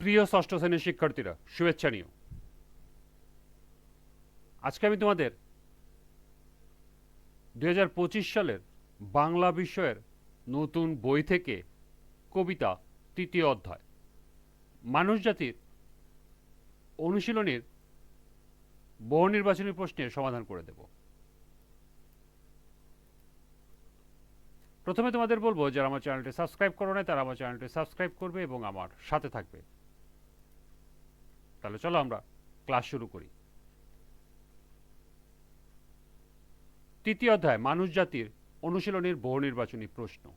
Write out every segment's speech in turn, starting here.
প্রিয় ষষ্ঠ শ্রেণির শিক্ষার্থীরা, শুভেচ্ছা নিও। আজকে আমি তোমাদের দু হাজার পঁচিশ সালের বাংলা বিষয়ের নতুন বই থেকে কবিতা তৃতীয় অধ্যায়, মানুষ জাতির অনুশীলনীর বহু নির্বাচনী প্রশ্নের সমাধান করে দেব। প্রথমে তোমাদের বলব, যারা আমার চ্যানেলটি সাবস্ক্রাইব করো না তারা আমার চ্যানেলটি সাবস্ক্রাইব করবে এবং আমার সাথে থাকবে। তাহলে চলো আমরা ক্লাস শুরু করি। তৃতীয় অধ্যায় মানুষ জাতির অনুশীলনের বহু নির্বাচনী প্রশ্ন।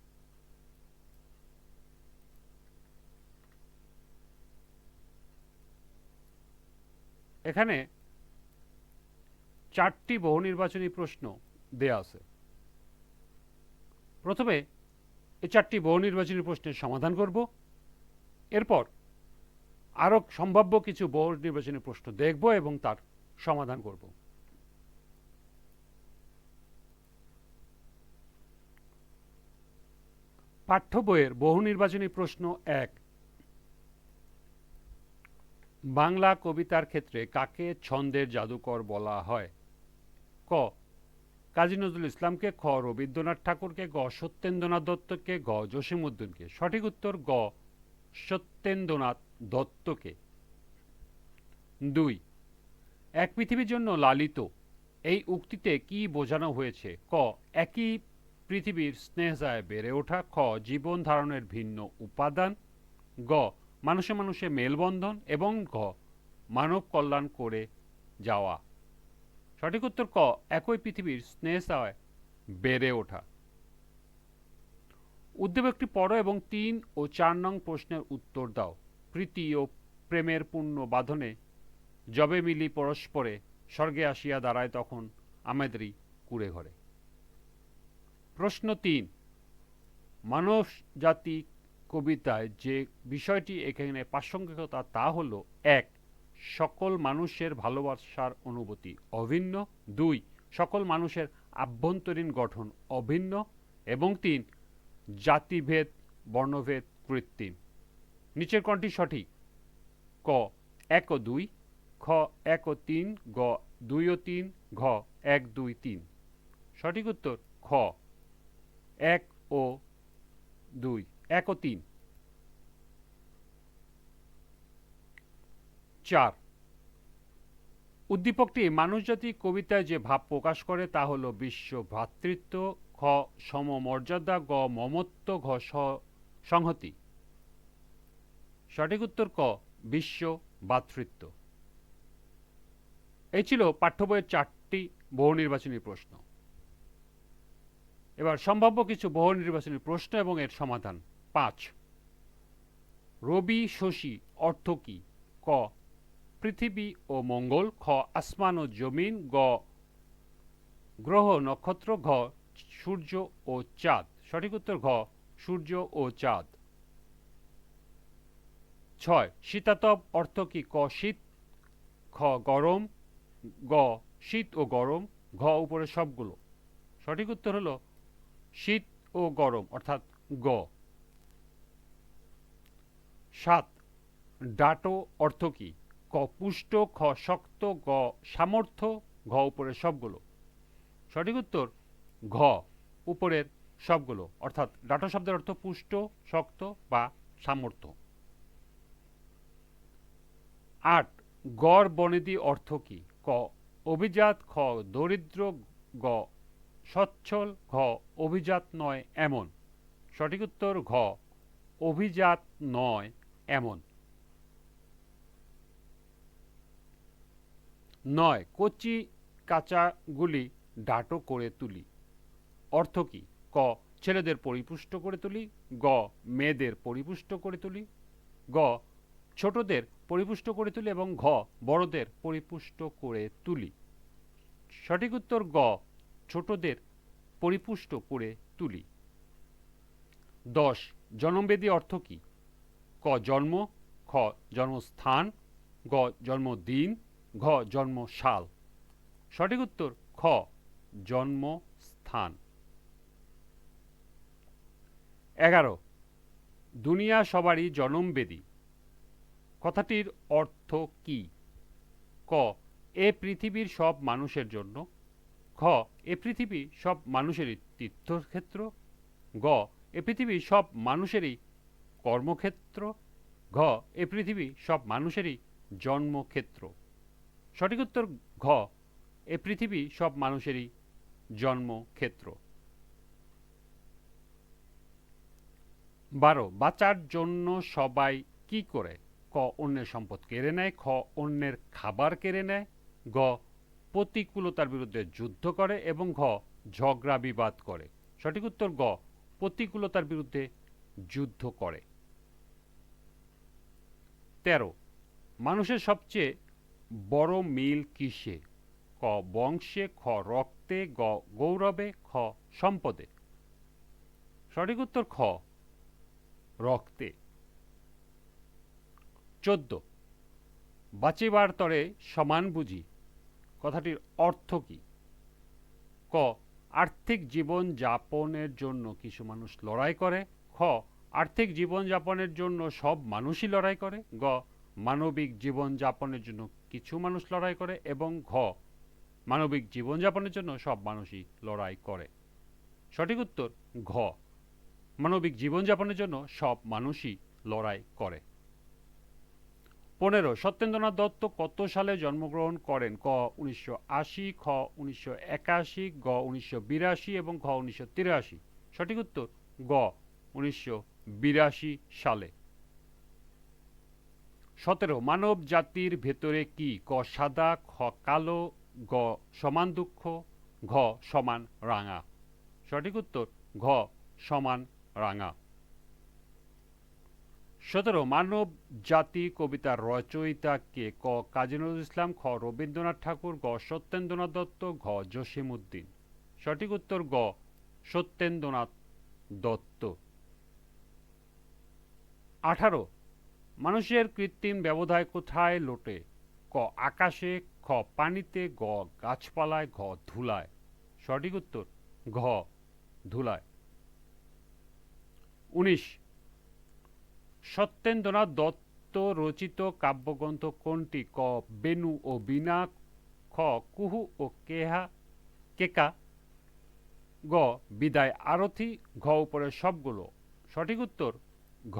এখানে চারটি বহু নির্বাচনী প্রশ্ন দেয়া আছে। প্রথমে এই চারটি বহু নির্বাচনী প্রশ্নের সমাধান করব। এরপর আরও সম্ভাব্য কিছু বহু নির্বাচনী প্রশ্ন দেখব এবং তার সমাধান করব। পাঠ্য বইয়ের বহু নির্বাচনী প্রশ্ন এক, বাংলা কবিতার ক্ষেত্রে কাকে ছন্দের জাদুকর বলা হয়? ক, কাজী নজরুল ইসলামকে, খ, রবীন্দ্রনাথ ঠাকুরকে, গ, সত্যেন্দ্রনাথ দত্তকে, গ, জসিমউদ্দিনকে। সঠিক উত্তর গ সত্যেন্দ্রনাথ দত্তকে। দুই, এক পৃথিবীর জন্য লালিত, এই উক্তিতে কি বোঝানো হয়েছে? ক, একই পৃথিবীর স্নেহজায় বেড়ে ওঠা, খ, জীবন ধারণের ভিন্ন উপাদান, গ, মানুষে মানুষে মেলবন্ধন, এবং ঘ, মানব কল্যাণ করে যাওয়া। সঠিক উত্তর ক, একই পৃথিবীর স্নেহজায় বেড়ে ওঠা। উদ্দীপকটি পড়ো এবং তিন ও চার নং প্রশ্নের উত্তর দাও। প্রীতি ও প্রেমের পূর্ণ বাঁধনে যবে মিলি পরস্পরে স্বর্গে আসিয়া দাঁড়ায় তখন আমাদেরই কুড়ে ঘরে। প্রশ্ন তিন, মানব জাতি কবিতায় যে বিষয়টি এখানে প্রাসঙ্গিকতা তা হল, এক, সকল মানুষের ভালোবাসার অনুভূতি অভিন্ন। দুই, সকল মানুষের আভ্যন্তরীণ গঠন অভিন্ন। এবং তিন জাতিভেদ, বর্ণভেদ, কৃত্রিম। নিচের কোনটি সঠিক। ক, এক ও দুই, খ, এক ও তিন, গ, দুই ও তিন, ঘ, এক, দুই, তিন। সঠিক উত্তর, খ। এক ও দুই, এক ও তিন। চার, উদ্দীপকটি মানুষজাতি কবিতায় যে ভাব প্রকাশ করে তা হল বিশ্ব ভ্রাতৃত্ব সমমর্যাদা গ মমত্ব ঘ সংহতি। সঠিক উত্তর ক, বিশ্ব ভ্রাতৃত্ব এই ছিল পাঠ্য বইয়ের চারটি বহু নির্বাচনী প্রশ্ন। এবার সম্ভাব্য কিছু বহু নির্বাচনী প্রশ্ন এবং এর সমাধান। পাঁচ, রবি শশী অর্থ কি? ক, পৃথিবী ও মঙ্গল। খ, আসমান ও জমিন। গ, গ্রহ নক্ষত্র। ঘ সূর্য ও চাঁদ। সঠিক উত্তর ঘ, সূর্য ও চাঁদ। ছয়, শীতাতপ অর্থ কি? ক, শীত, খ, গরম, গ, শীত ও গরম, ঘ উপরে সবগুলো। সঠিক উত্তর হলো শীত ও গরম, অর্থাৎ গ। সাত, ডাটো অর্থ কি? ক, পুষ্ট, খ, শক্ত, গ, সামর্থ্য, ঘ উপরে সবগুলো। সঠিক উত্তর ঘ, উপরের সবগুলো, অর্থাৎ ডাটো শব্দের অর্থ পুষ্ট, শক্ত বা সামর্থ্য। আট, গড় বনেদি অর্থ কি? ক, অভিজাত, খ, দরিদ্র, গ, সচ্ছল, ঘ, অভিজাত নয়, এমন। সঠিক উত্তর, ঘ, অভিজাত নয়, এমন। নয়, কচি কাঁচাগুলি ডাটো করে তুলি। অর্থ কি? ক, ছেলেদের পরিপুষ্ট করে তুলি। গ, মেয়েদের পরিপুষ্ট করে তুলি। গ, ছোটদের পরিপুষ্ট করে তুলি এবং ঘ, বড়দের পরিপুষ্ট করে তুলি। সঠিক উত্তর গ, ছোটদের পরিপুষ্ট করে তুলি। দশ জন্মবেদী অর্থ কি? ক, জন্ম, খ, জন্মস্থান, গ, জন্মদিন, ঘ, জন্মসাল। সঠিক উত্তর, খ, জন্মস্থান। এগারো। দুনিয়া সবারই জনমবেদী। কথাটির অর্থ কি? ক, এ পৃথিবীর সব মানুষের জন্য। খ, এ পৃথিবী সব মানুষেরই তীর্থক্ষেত্র। গ, এ পৃথিবী সব মানুষেরই কর্মক্ষেত্র। ঘ, এ পৃথিবী সব মানুষেরই জন্মক্ষেত্র। সঠিক উত্তর ঘ, এ পৃথিবী সব মানুষেরই জন্মক্ষেত্র। বারো, বাঁচার জন্য সবাই কি করে? ক, অন্যের সম্পদ কেড়ে নেয়। খ, অন্যের খাবার কেড়ে নেয়। গ, প্রতিকূলতার বিরুদ্ধে যুদ্ধ করে এবং ঘ, ঝগড়া বিবাদ করে। সঠিক উত্তর, গ, প্রতিকূলতার বিরুদ্ধে যুদ্ধ করে। তেরো, মানুষের সবচেয়ে বড় মিল কিসে? ক, বংশে, খ, রক্তে, গ, গৌরবে, খ, সম্পদে। সঠিক উত্তর, খ রক্তে। চোদ্দ। বাঁচিবার তরে সমান বুঝি। কথাটির অর্থ কি? ক। আর্থিক জীবন যাপনের জন্য কিছু মানুষ লড়াই করে। খ। আর্থিক জীবন যাপনের জন্য সব মানুষই লড়াই করে। গ। মানবিক জীবন যাপনের জন্য কিছু মানুষ লড়াই করে এবং ঘ। মানবিক জীবন যাপনের জন্য সব মানুষই লড়াই করে। সঠিক উত্তর, ঘ। মানবিক জীবনযাপনের জন্য সব মানুষই লড়াই করে। পনেরো, সত্যেন্দ্রনাথ দত্ত কত সালে জন্মগ্রহণ করেন? ক, উনিশশো আশি, খ, উনিশশো একাশি, গ, উনিশশো বিরাশি এবং ঘ, উনিশশো তিরাশি। সঠিক উত্তর, গ, উনিশশো বিরাশি সালে। সতেরো, মানব জাতির ভেতরে কি ক সাদা, খ কালো, গ সমান দুঃখ, ঘ সমান রাঙা? সঠিক উত্তর, ঘ সমান রাঙা। সতেরো, মানব জাতি কবিতার রচয়িতা কে ক কাজী নজরুল ইসলাম, খ, রবীন্দ্রনাথ ঠাকুর, গ, সত্যেন্দ্রনাথ দত্ত, ঘ জসিম উদ্দিন সঠিক উত্তর গ, সত্যেন্দ্রনাথ দত্ত। আঠারো, মানুষের কৃত্রিম ব্যবধায় কোথায় লোটে? ক, আকাশে, খ, পানিতে, গ, গাছপালায়, ঘ, ধুলায়। সঠিক উত্তর, ঘ, ধুলায়। উনিশ। সত্যেন্দ্রনাথ দত্ত রচিত কাব্যগ্রন্থ কোনটি? ক, বেনু ও বিনা খ, কুহু ও কেহা, কেকা। গ, বিদায় আরথি, ঘ, উপরের সবগুলো। সঠিক উত্তর, ঘ,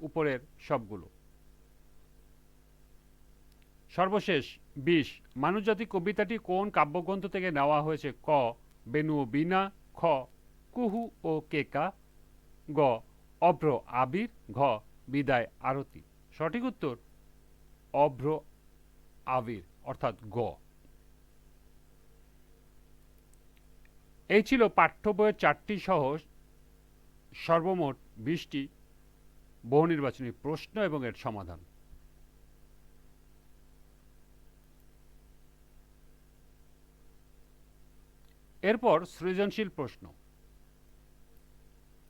উপরের সবগুলো। সর্বশেষ, বিশ মানুষজাতি কবিতাটি কোন কাব্যগ্রন্থ থেকে নেওয়া হয়েছে? ক, বেনু ও বিনা খ, কুহু ও কেকা। গ অভ্র আবির, ঘ, বিদায় আরতি। সঠিক উত্তর, অভ্র আবির, অর্থাৎ গ। এই ছিল পাঠ্য বইয়ের চারটি সহ সর্বমোট বিশটি বহু নির্বাচনী প্রশ্ন এবং এর সমাধান। এরপর সৃজনশীল প্রশ্ন।